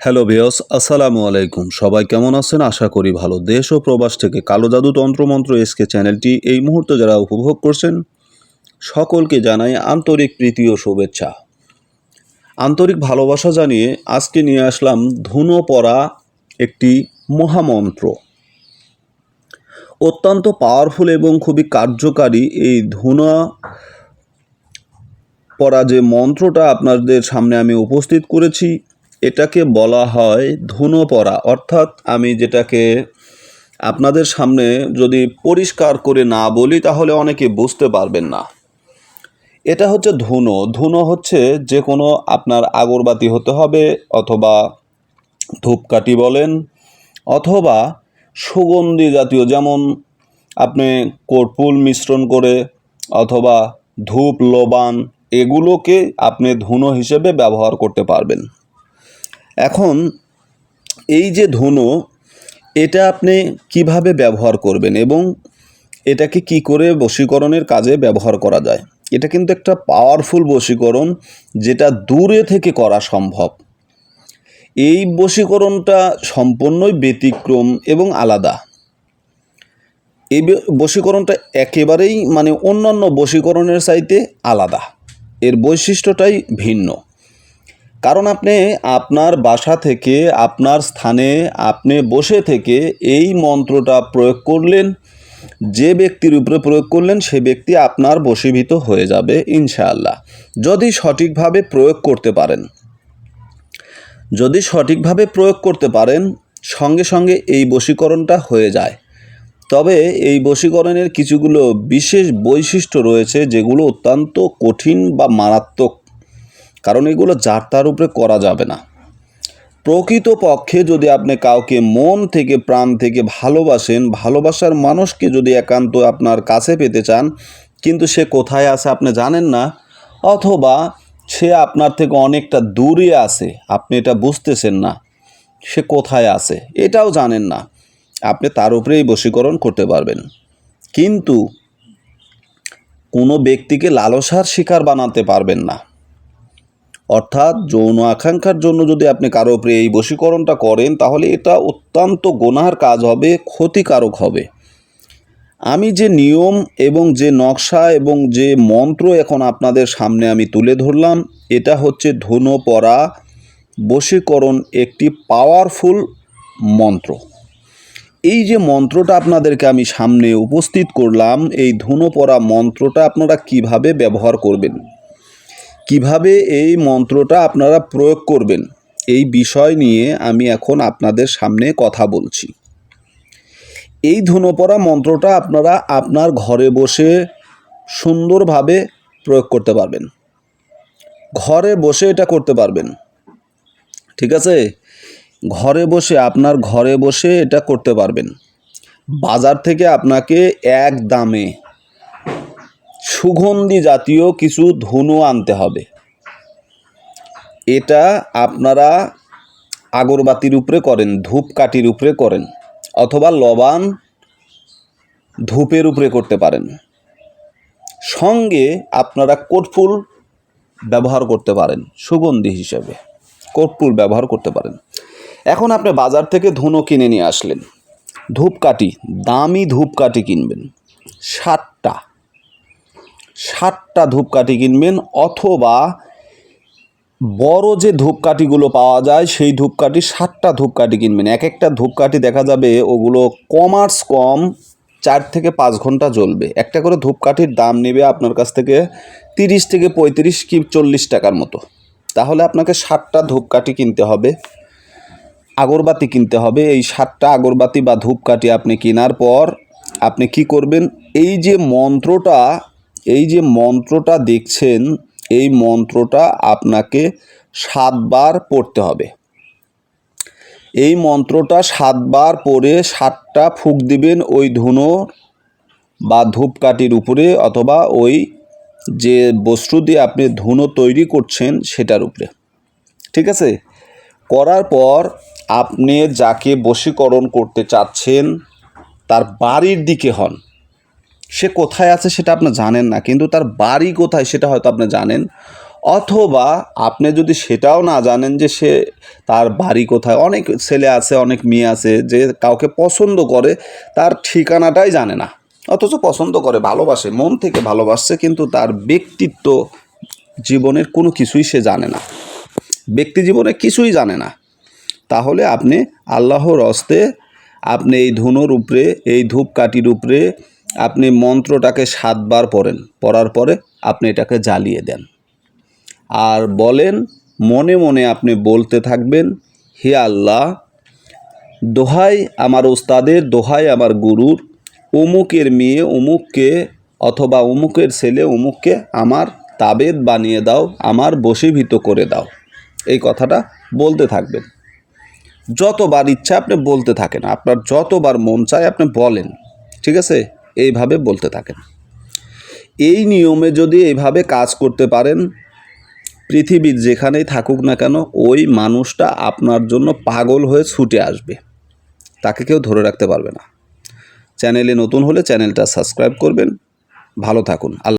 Hello বিয়স আসসালামু আলাইকুম সবাই কেমন আছেন? আশা করি ভালো। দেশ ও প্রবাস থেকে কালো জাদু তন্ত্রমন্ত্র এসকে চ্যানেলটি এই মুহূর্তে যারা উপভোগ করছেন, সকলকে জানাই আন্তরিক প্রীতি ও শুভেচ্ছা। আন্তরিক ভালোবাসা জানিয়ে আজকে নিয়ে আসলাম ধুনো পড়া একটি মহামন্ত্র। অত্যন্ত পাওয়ারফুল এবং খুবই কার্যকারী এই ধুনা পড়া যে মন্ত্রটা আপনাদের সামনে আমি উপস্থিত করেছি এটাকে বলা হয় ধুনো পড়া অর্থাৎ আমি যেটাকে আপনাদের সামনে যদি পরিষ্কার করে না বলি, তাহলে অনেকে বুঝতে পারবেন না। এটা হচ্ছে ধুনো। ধুনো হচ্ছে যে কোনো আপনার আগরবাতি হতে হবে, অথবা ধূপকাঠি বলেন, অথবা সুগন্ধি জাতীয়, যেমন আপনি কর্পূর মিশ্রণ করে, অথবা ধূপ, লবান, এগুলোকে আপনি ধুনো হিসেবে ব্যবহার করতে পারবেন। এখন এই যে ধনু, এটা আপনি কীভাবে ব্যবহার করবেন এবং এটাকে কি করে বশীকরণের কাজে ব্যবহার করা যায়? এটা কিন্তু একটা পাওয়ারফুল বশীকরণ যেটা দূরে থেকে করা সম্ভব। এই বশীকরণটা সম্পূর্ণই ব্যতিক্রম এবং আলাদা। এই বশীকরণটা একেবারেই মানে অন্যান্য বশীকরণের চাইতে আলাদা। এর বৈশিষ্ট্যটাই ভিন্ন। কারণ আপনি আপনার বাসা থেকে, আপনার স্থানে, আপনি বসে থেকে এই মন্ত্রটা প্রয়োগ করলেন, যে ব্যক্তির উপরে প্রয়োগ করলেন, সে ব্যক্তি আপনার বশীভূত হয়ে যাবে, ইনশাআল্লাহ। যদি সঠিকভাবে প্রয়োগ করতে পারেন, যদি সঠিকভাবে প্রয়োগ করতে পারেন, সঙ্গে সঙ্গে এই বশীকরণটা হয়ে যায়। তবে এই বশীকরণের কিছুগুলো বিশেষ বৈশিষ্ট্য রয়েছে, যেগুলো অত্যন্ত কঠিন বা মারাত্মক। কারণ এগুলো যার তার উপরে করা যাবে না। প্রকৃত পক্ষে যদি আপনি কাউকে মন থেকে, প্রাণ থেকে ভালোবাসেন, ভালোবাসার মানুষকে যদি একান্ত আপনার কাছে পেতে চান, কিন্তু সে কোথায় আছে আপনি জানেন না, অথবা সে আপনার থেকে অনেকটা দূরে আছে, আপনি এটা বুঝতেছেন না, সে কোথায় আছে, এটাও জানেন না, আপনি তার উপরেই বশীকরণ করতে পারবেন। কিন্তু কোনো ব্যক্তিকে লালসার শিকার বানাতে পারবেন না। অর্থাৎ যৌন আকাঙ্ক্ষার জন্য যদি আপনি কারও উপরে এই বশীকরণটা করেন, তাহলে এটা অত্যন্ত গোনার কাজ হবে, ক্ষতিকারক হবে। আমি যে নিয়ম এবং যে নকশা এবং যে মন্ত্র এখন আপনাদের সামনে আমি তুলে ধরলাম, এটা হচ্ছে ধনু পরা বশীকরণ একটি পাওয়ারফুল মন্ত্র। এই যে মন্ত্রটা আপনাদেরকে আমি সামনে উপস্থিত করলাম, এই ধুনো পরা মন্ত্রটা আপনারা কীভাবে ব্যবহার করবেন? কীভাবে এই মন্ত্রটা আপনারা প্রয়োগ করবেন? এই বিষয় নিয়ে আমি এখন আপনাদের সামনে কথা বলছি। এই ধুনোপরা মন্ত্রটা আপনারা আপনার ঘরে বসে সুন্দরভাবে প্রয়োগ করতে পারবেন। ঘরে বসে এটা করতে পারবেন। ঠিক আছে? ঘরে বসে, আপনার ঘরে বসে এটা করতে পারবেন। বাজার থেকে আপনাকে এক দামে সুগন্ধি জাতীয় কিছু ধুনো আনতে হবে। এটা আপনারা আগরবাতির উপরে করেন, ধূপকাঠির উপরে করেন, অথবা লবান ধূপের উপরে করতে পারেন। সঙ্গে আপনারা কোটফুল ব্যবহার করতে পারেন, সুগন্ধি হিসেবে কর্পূর ব্যবহার করতে পারেন। এখন আপনি বাজার থেকে ধুনো কিনে নিয়ে আসলেন, ধূপকাঠি, দামি ধূপকাঠি কিনবেন ষাটটা ষাটটা ধূপকাঠি কিনবেন অথবা বড় যে ধূপকাঠিগুলো পাওয়া যায়, সেই ধূপকাঠি ষাটটা ধূপকাঠি কিনবেন। এক একটা ধূপকাঠি দেখা যাবে, ওগুলো কমার্স কম, চার থেকে পাঁচ ঘণ্টা জ্বলবে। একটা করে ধূপকাঠির দাম নেবে আপনার কাছ থেকে তিরিশ থেকে পঁয়ত্রিশ কি চল্লিশ টাকার মতো। তাহলে আপনাকে ষাটটা ধূপকাঠি কিনতে হবে, আগরবাতি কিনতে হবে। এই সাতটা আগরবাতি বা ধূপকাঠি আপনি কেনার পর আপনি কি করবেন? এই যে মন্ত্রটা এই যে মন্ত্রটা দেখছেন, এই মন্ত্রটা আপনাকে সাতবার পড়তে হবে। এই মন্ত্রটা সাতবার পড়ে সাতটা ফুক দিবেন ওই ধুনো বা ধূপকাঠির উপরে অথবা ওই যে বস্তু দিয়ে আপনি ধুনো তৈরি করছেন সেটার উপরে। ঠিক আছে? করার পর আপনি যাকে বশীকরণ করতে চাচ্ছেন, তার বাড়ির দিকে হন। সে কোথায় আছে সেটা আপনি জানেন না, কিন্তু তার বাড়ি কোথায় সেটা হয়তো আপনি জানেন। অথবা আপনি যদি সেটাও না জানেন যে সে তার বাড়ি কোথায়, অনেক ছেলে আছে, অনেক মেয়ে আছে, যে কাউকে পছন্দ করে, তার ঠিকানাটাই জানে না। অথচ পছন্দ করে, ভালোবাসে, মন থেকে ভালোবাসছে, কিন্তু তার ব্যক্তিত্ব জীবনের কোনো কিছুই সে জানে না। ব্যক্তি জীবনে কিছুই জানে না। তাহলে আপনি আল্লাহর হস্তে, আপনি এই ধুনোর উপরে, এই ধূপকাঠির উপরে আপনি মন্ত্রটাকে সাতবার পড়েন, পড়ার পরে আপনি এটাকে জ্বালিয়ে দেন। আর বলেন, মনে মনে আপনি বলতে থাকবেন, হে আল্লাহ, দোহাই আমার ওস্তাদের দোহাই আমার গুরুর অমুকের মেয়ে অমুককে অথবা অমুকের ছেলে অমুককে আমার তাবেদ বানিয়ে দাও, আমার বশীভূত করে দাও। এই কথাটা বলতে থাকবেন। যতবার ইচ্ছা আপনি বলতে থাকেন, আপনার যতবার মন চায় আপনি বলেন, ঠিক আছে? এইভাবে বলতে থাকেন। এই নিয়মে যদি এইভাবে কাজ করতে পারেন পৃথিবীর যেখানেই থাকুক না কেন, ওই মানুষটা আপনার জন্য পাগল হয়ে ছুটে আসবে। তাকে কেউ ধরে রাখতে পারবে না। চ্যানেলে নতুন হলে চ্যানেলটা সাবস্ক্রাইব করবেন। ভালো থাকুন। আল্লাহ